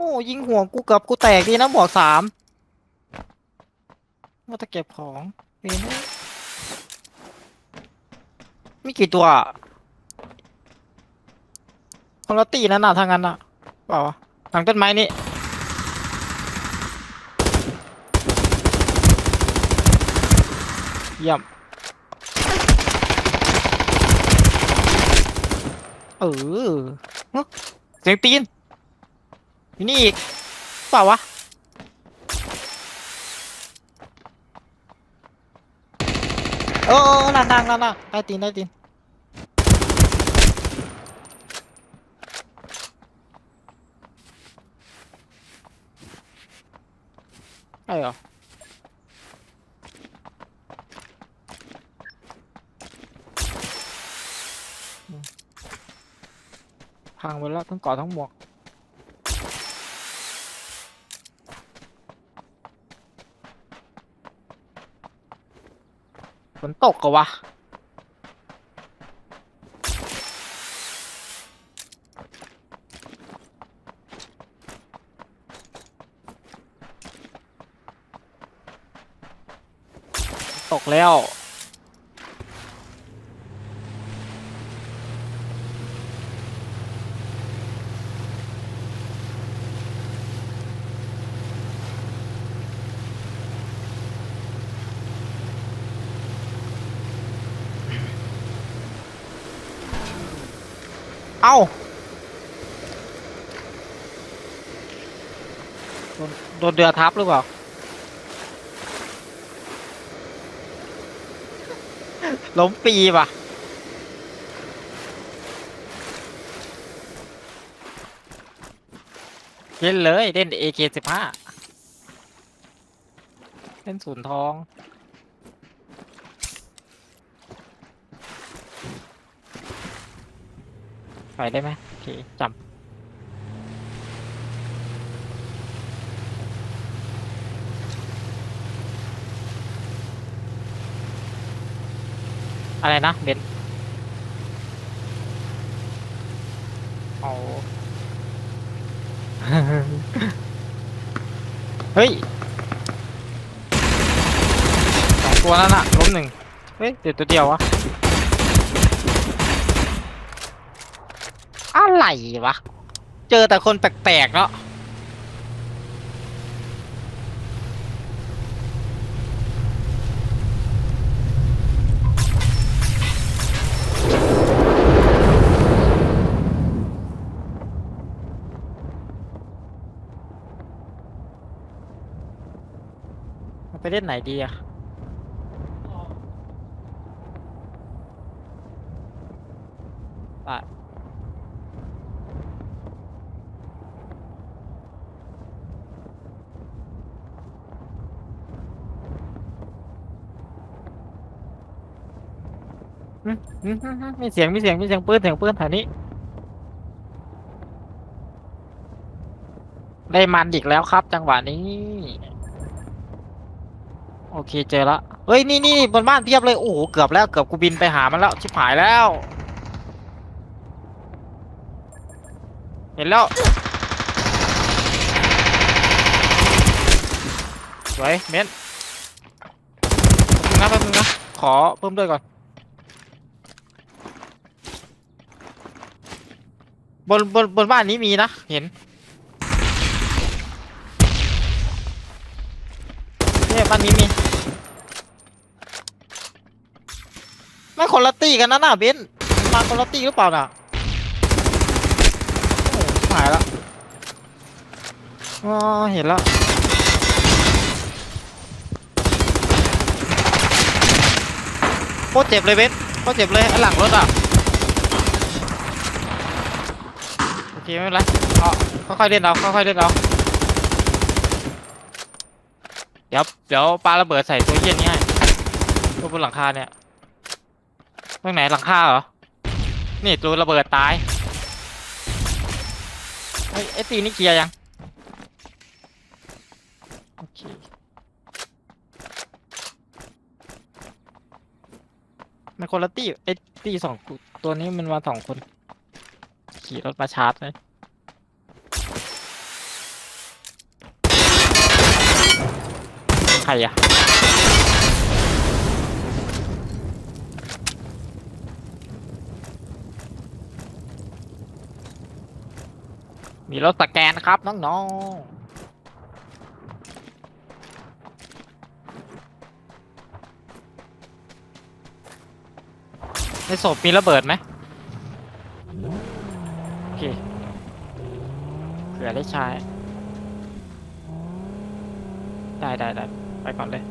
โอ้ยิงหัวกูเกือบกูแตกดีนะหมวกสามว่าจะเก็บของเวนมีกี่ตัวอะคนละตีนั่นน่ะทางนั้นน่ะเปล่าหลังต้นไม้นี่เยี่ยมเออเฮ้ยเสียงตีน อยู่นี่อีกเปล่าวะเออเออนั่นนั่นนั่นนั่นได้ตีนได้ตีนใช่เหรอพังไปแล้วทั้งเกาะทั้งหมวก ฝนตกกะวะ ตกแล้ว เอ้า โดนโดนเรือทับหรือเปล่า ล้มปีป่ะ เล่นเลย เล่น AK สิบห้าเล่นศูนย์ทอง ไปได้ไหมโอเคจำ อะไรนะเบนโอ้เฮ้ยสองตัวนั่นน่ะล้มหนึ่งเฮ้ยเดี๋ยวตัวเดียววะอะไรวะ เจอแต่คนแปลกๆเนาะ เล่นไหนดีอะอะอืมอืมอืมอืมมีเสียงมีเสียงมีเสียงปืนเสียงปืนแถวนี้ ได้มันอีกแล้วครับ จังหวะนี้ โอเคเจอละเฮ้ยนี่นี่บนบ้านเพียบเลยโอ้โหเกือบแล้วเกือบกูบินไปหามันแล้วชิบหายแล้ว เห็นแล้วสวยเม้นแป๊บนึงนะแป๊บนึงนะขอเพิ่มด้วยก่อน บนบนบนบ้านนี้มีนะเห็นเนี่ยบ้านนี้มี ไม่ คนละตีกันนะน่ะเบนมาคนละตีหรือเปล่าน่ะโอ้ชิบหายละอ๋อเห็นแล้วโคตรเจ็บเลยเบนโคตรเจ็บเลยไอ้หลังรถอะโอเคไม่เป็นไรเอาค่อยๆเล่นเอาค่อยๆเล่นเอาเดี๋ยวเดี๋ยวปาระเบิดใส่ตัวเยี่ยนี้ให้ตัวบนหลังคาเนี่ย รงไหนหลังข้าเหรอ นี่ตัวระเบิดตายไอ้ไอตีนี่เคลียร์ยัง โอเคม่คนละตีไอ้ตีสองตัวนี้มันมาสองคน ขี่รถมาชาร์จเลยใครอะ มีรถสแกนครับน้องๆในศพมีระเบิดไหมโอเคเผื่อได้ใช้ ได้ได้ได้ไปก่อนเลย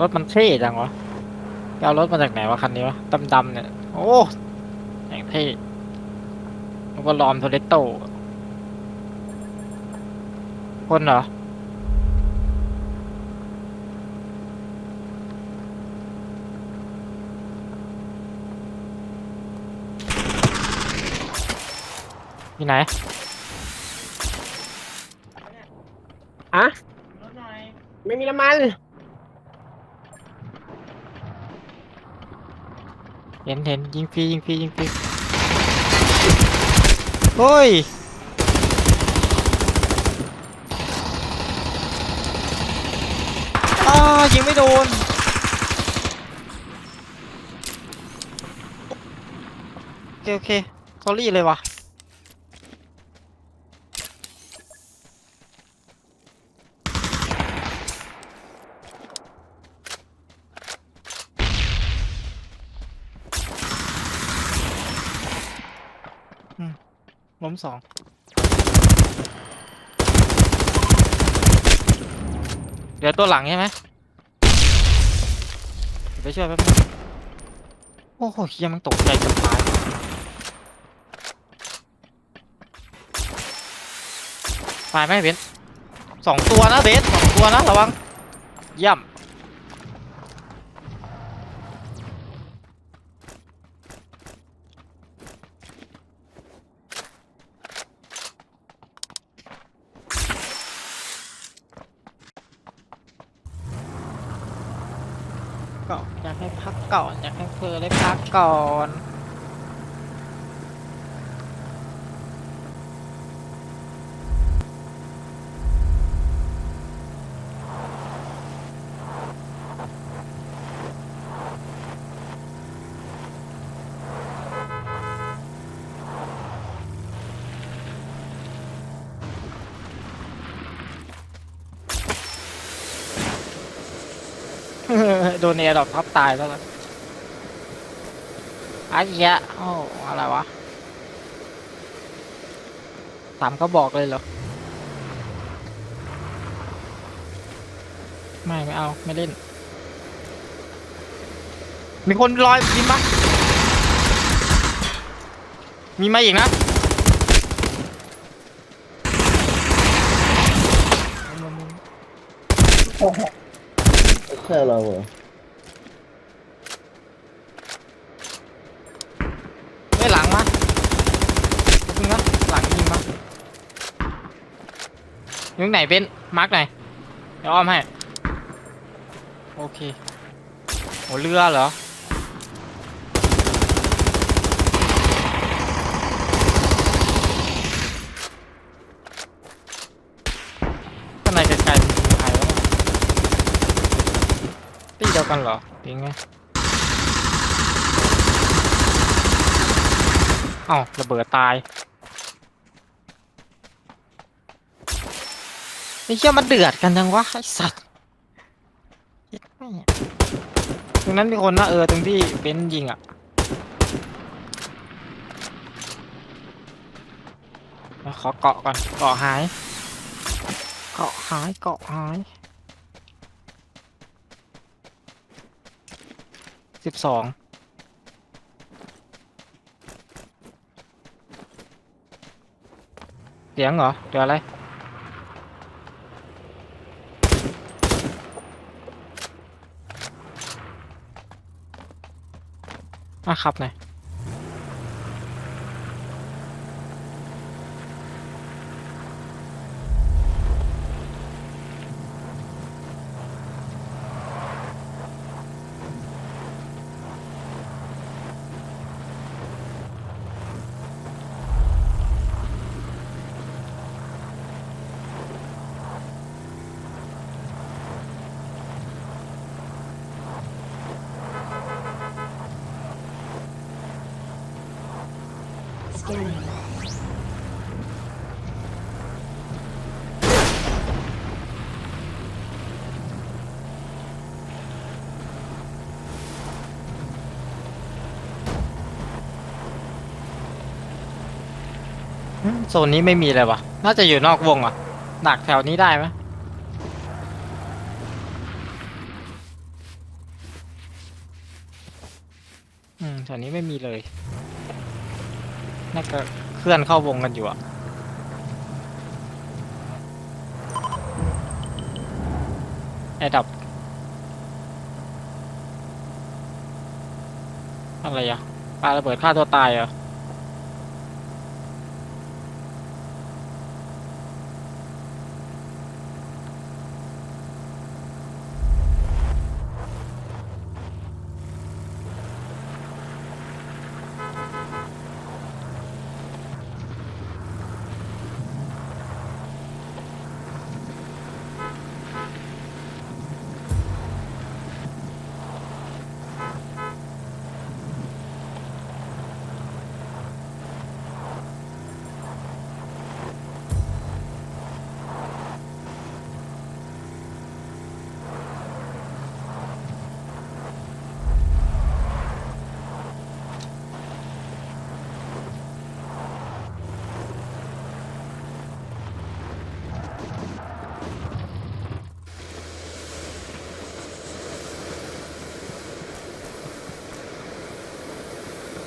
รถมันเท่จังวะไปเอารถมาจากไหนวะคันนี้วะดำๆเนี่ย โอ้อย่างเท่แล้วก็ลอมโทเลตโต้คนเหรอ ที่ไหน อะไม่มีน้ำมัน เห็นเห็นยิงฟรียิงฟรียิงฟรีเฮ้ยอ้ายิงไม่โดนโอเคโอเคสอรี่เลยวะ มสองเดี๋ยวตัวหลังใช่ไหมไปช่วยแป๊บนึงโอ้โหเฮียมันตกใจจนตายตายไหมเบนสองตัวนะเบนสองตัวนะระวังเยี่ยม ก่ อยากให้พักก่อน อยากให้เธอได้พักก่อน โดนเอร์ดอกทับตายแล้วกันไอ้เหี้ยโอ้อะไรวะสามก็บอกเลยเหรอ ไม่ไม่เอา ไม่เล่น มีคนลอยยิงปะมีมาอีกนะใช่เราเหรอ เฮ้ยหลังมาจริงนะหลังยิงมา อยู่ไหนเป็นมาร์กไหนเดี๋ยวอ้อมให้ โอเคโหเรือเหรอข้างในไกลๆมีใครวะเนี่ยตีเดียวกันเหรอยิงไงเอ้าระเบิดตายไอ้ เชี่ยมันเดือดกันจังวะไอ้สัตว์เหี้ยแม่งตรงนั้นมีคนนะเออตรงที่เบนซ์ยิงอะขอเกาะก่อนเกาะหาย เกาะหายเกาะหายสิบสองเสียงเหรอเดี๋ยวอะไร อะครับหน่อย Scanning. อืมโซนนี้ไม่มีเลยวะน่าจะอยู่นอกวงอะดักแถวนี้ได้ไหมอืมแถวนี้ไม่มีเลย น่าจะเคลื่อนเข้าวงกันอยู่อะไอ้ดับ อะไรอะปาระเบิดฆ่าตัวตายเหรอ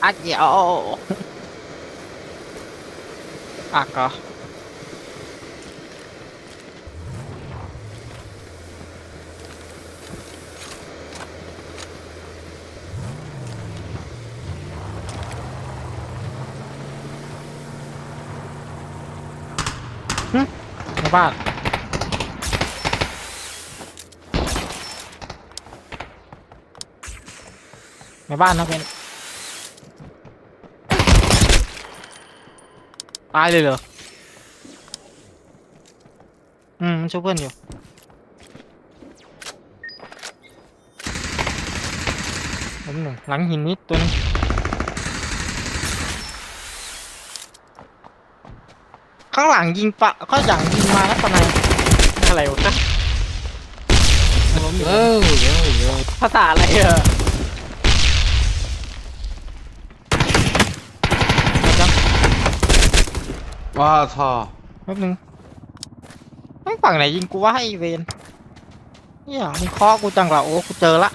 อักเดียวอักเหรอหึในบ้านในบ้านนะเป็น ตายเลยเหรอ อืมมันช่วยเพื่อนอยู่ล้มหนึ่งหลังหินนิดตัวนึงข้างหลังยิงปะก็อย่างยิงมาแล้วทำไมอะไรวะล้มอยู่เออเยอะเยอะภาษาอะไรอะเดี๋ยวจัง ว้าท่อแป๊บนึงไม่ฝั่งไหนยิงกูว่าให้เวนเนี่ยมึงเคาะกูจังละโอ้กูเจอละ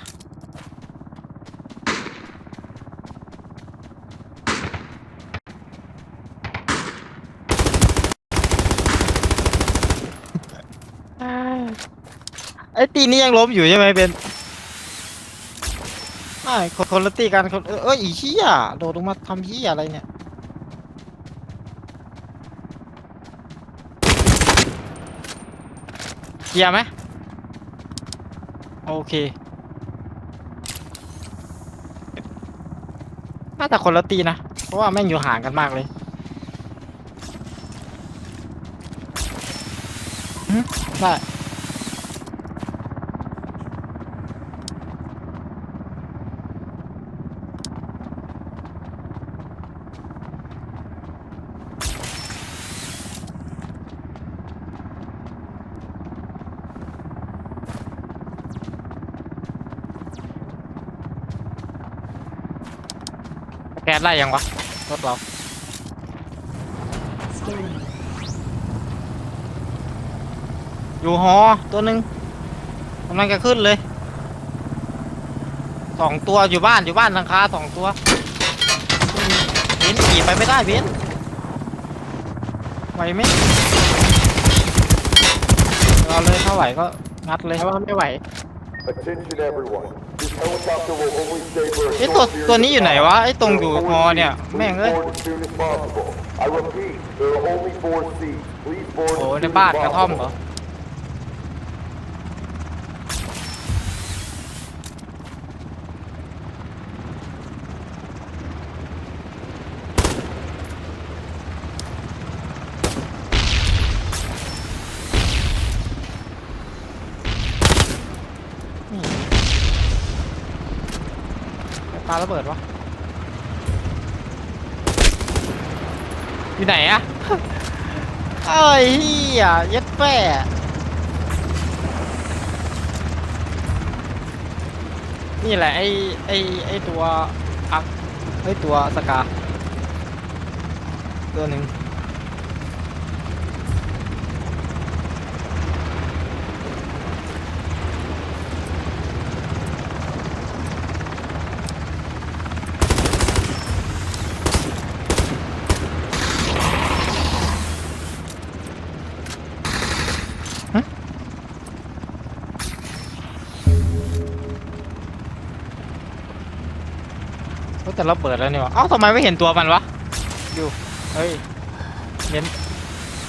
ไอ้ตีนี้ยังล้มอยู่ใช่ไหมเบนไอ้คนคนละตีกันคนเออเอยอีเหี้ยโดดลงมาทำเหี้ยอะไรเนี่ย ลียร์ไหมโอเคน่าจะคนละตีนะ เพราะว่าแม่งอยู่ห่างกันมากเลยหึได้ ไล่ยังวะรถเราอยู่หอตัวหนึ่งกำลังจะขึ้นเลยสองตัวอยู่บ้านอยู่บ้านหลังคาสองตัวเบนขี่ไปไม่ได้เบนไหวไหมรอเลยถ้าไหวก็งัดเลย ไม่ไหว Attention. ไอตัวตัวนี้อยู่ไหนวะไอตรงอยู่ฮอเนี่ยแม่งเอ้ยโอ้ในบ้านกระท่อมเหรอ ปปาระเบิดวะ อยู่ไหนอะเอ้ยเฮียเย็ดแป้นี่แหละไอ้ไอ้ไอ้ตัวอักไอ้ตัวสกาตัวหนึ่ง แต่เราเปิดแล้วนี่วะเอ้าทำไมไม่เห็นตัวมันวะ อยู่ เฮ้ยเห็น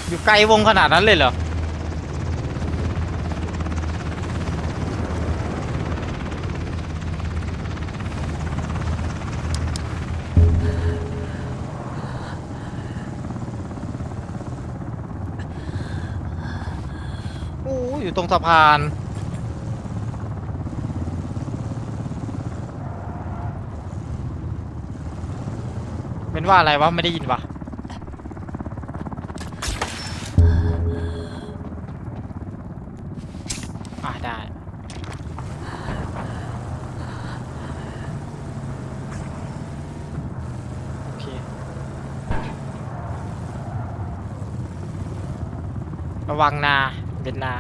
อยู่ไกลวงขนาดนั้นเลยเหรอ โอ้อยู่ตรงสะพาน เป็นว่าอะไรวะไม่ได้ยินวะอ่าได้โอเคระวังนาเป็นนา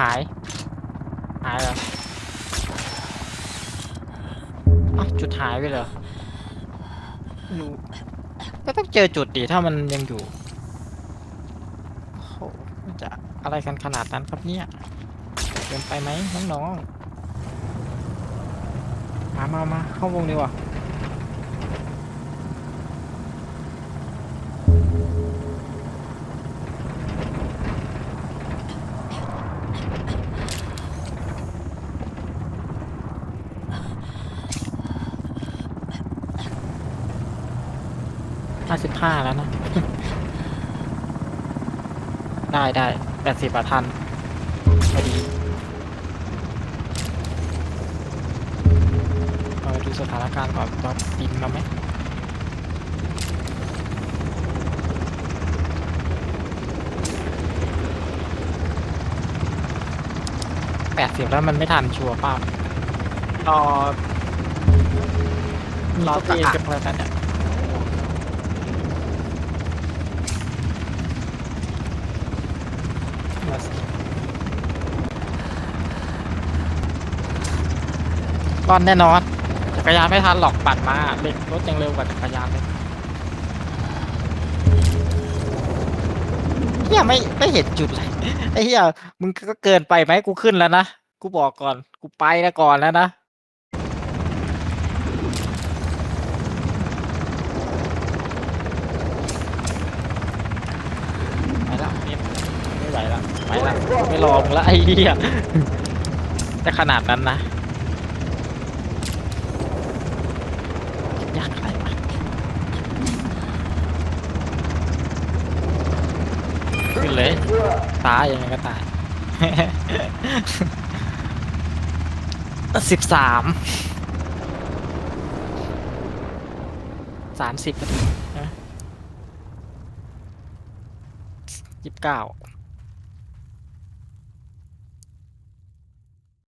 หาย หายเหรอ?อ้าจุดหายไปเหรอไม่รู้ก็ต้องเจอจุดดิถ้ามันยังอยู่โอ้โหจะอะไรกันขนาดนั้นครับเนี่ยเกินไปไหมน้องๆมามามาเข้าวงดีกว่า สิบห้าแล้วนะ ได้ได้แปดสิบทันพอดีเราดูสถานการณ์ก่อนว่าบินมาไหมแปดสิบแล้วมันไม่ทันชัวร์เปล่ารอมีรอตัวตัวเองกะจะอะไรกันเนี่ย รอดแน่นอน จักรยานไม่ทันหรอกปัดมาเร็วรถยังเร็วกว่าจักรยานเลยเฮียไม่ไม่เห็นจุดเลยไอ้เฮียมึงก็เกินไปไหมกูขึ้นแล้วนะ กูบอกก่อน กูไปแล้วก่อนแล้วนะไปแล้วนี่ไม่ไหวแล้วไปแล้วไม่รอมึงละไอ้เหี้ยจะขนาดนั้นนะยากอะไรวะขึ้ นเลย ตายยังไงก็ตาย สิบสาม สามสิบนาทีนะยี่สิบเก้า